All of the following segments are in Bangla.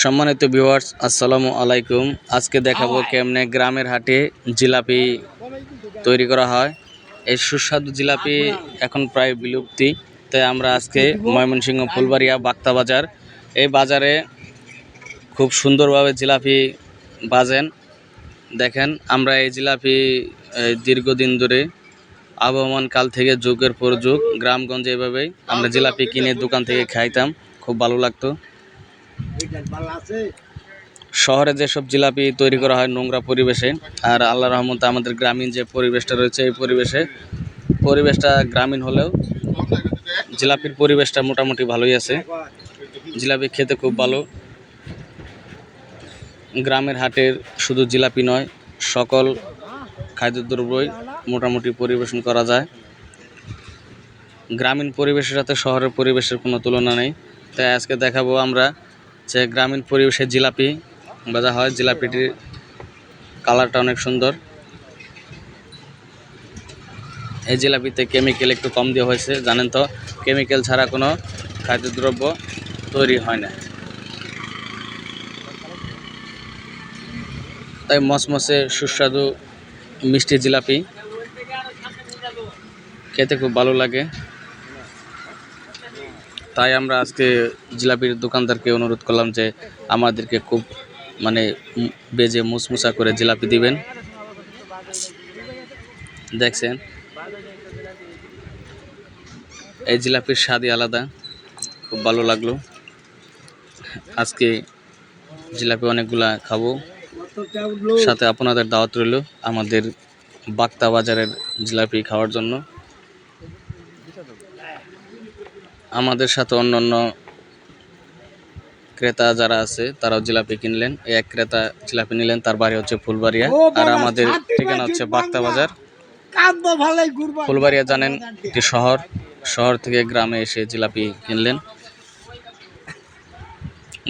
সম্মানিত ভিউয়ার্স আসসালামু আলাইকুম। আজকে দেখাবো কেমনে গ্রামের হাটে জিলাপি তৈরি করা হয়। এই সুস্বাদু জিলাপি এখন প্রায় বিলুপ্তি। তাই আমরা আজকে ময়মনসিংহ ফুলবাড়িয়া বাক্তা বাজার। এই বাজারে খুব সুন্দরভাবে জিলাপি বাজেন। দেখেন আমরা এই জিলাপি এই দীর্ঘদিন ধরে আবহমান কাল থেকে যুগের পর যুগ গ্রামগঞ্জে এভাবেই আমরা জিলাপি কিনে দোকান থেকে খাইতাম। খুব ভালো লাগতো। শহরে যেসব জিলাপি তৈরি করা হয় নোংরা পরিবেশে, আর আল্লাহ রহমতে আমাদের গ্রামীণ যে পরিবেশটা রয়েছে, এই পরিবেশে, পরিবেশটা গ্রামীণ হলেও জিলাপির পরিবেশটা মোটামুটি ভালোই আছে। জিলাপি খেতে খুব ভালো। গ্রামের হাটের শুধু জিলাপি নয়, সকল খাদ্যদ্রব্যই মোটামুটি পরিবেশন করা যায়। গ্রামীণ পরিবেশের সাথে শহরের পরিবেশের কোনো তুলনা নেই। তাই আজকে দেখাবো আমরা যে গ্রামীণ পরিবেশের জিলাপি ভাজা হয়। জিলাপিটির কালারটা অনেক সুন্দর। এই জিলাপিতে কেমিক্যাল একটু কম দেওয়া হয়েছে, জানেন তো? কেমিক্যাল ছাড়া কোনো খাদ্যদ্রব্য তৈরি হয় না। তাই মসমসে সুস্বাদু মিষ্টি জিলাপি খেতে খুব ভালো লাগে। তাই আমরা আজকে জিলাপির দোকানদারকে অনুরোধ করলাম যে আমাদেরকে খুব মানে বেজে মুসমুসা করে জিলাপি দিবেন। দেখছেন? এই জিলাপির স্বাদই আলাদা। খুব ভালো লাগল। আজকে জিলাপি অনেকগুলা খাব। সাথে আপনাদের দাওয়াত রইল আমাদের বাক্তা বাজারের জিলাপি খাওয়ার জন্য। আমাদের সাথে অন্যান্য ক্রেতা যারা আছে তারাও জিলাপি কিনলেন। এই এক ক্রেতা জিলাপি নিলেন তার বাড়ি হচ্ছে ফুলবাড়িয়া। আর আমাদের ঠিকানা হচ্ছে বাক্তা বাজার। ফুলবাড়িয়া জানেন একটি শহর শহর থেকে গ্রামে এসে জিলাপি কিনলেন।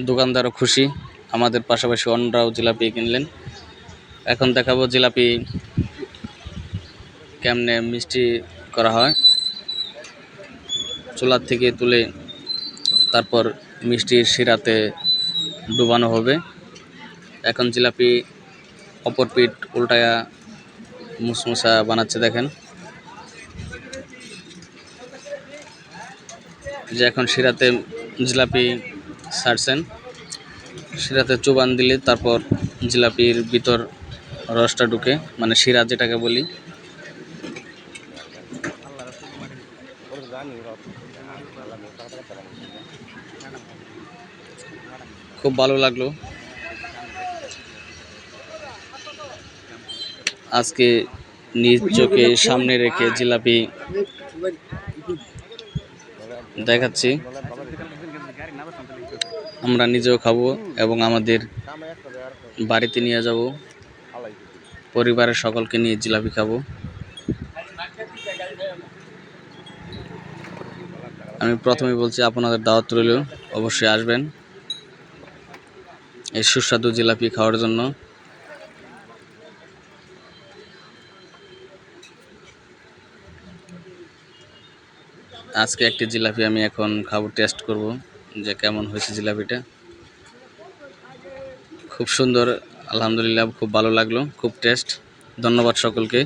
দোকানদারও খুশি আমাদের পাশাপাশি অন্যরাও জিলাপি কিনলেন। এখন দেখাবো জিলাপি কেমনে মিষ্টি করা হয়। চুলার থেকে তুলে তারপর মিষ্টির শিরাতে ডুবানো হবে। এখন জিলাপি অপর পিঠ উল্টায়া মুসমুসা বানাচ্ছে দেখেন। যে এখন শিরাতে জিলাপি ছাড়ছেন শিরাতে চুবান দিলে তারপর জিলাপির ভিতর রসটা ঢুকে মানে শিরা যেটাকে বলি। খুব ভালো লাগল। আজকে নিজ চোখে সামনে রেখে জিলাপি দেখাচ্ছি। আমরা নিজেও খাব এবং আমাদের বাড়িতে নিয়ে যাব। পরিবারের সকলকে নিয়ে জিলাপি খাব। আমি প্রথমে বলছি, আপনাদের দাওয়াত রইল। অবশ্যই আসবেন। এই সুস্বাদু জিলাপি খাওয়ার জন্য। আজকে একটি জিলাপি আমি এখন খাব, টেস্ট করব, যে কেমন হয়েছে জিলাপিটা। খুব সুন্দর, আলহামদুলিল্লাহ, খুব ভালো লাগল, খুব টেস্ট। ধন্যবাদ সকলকে।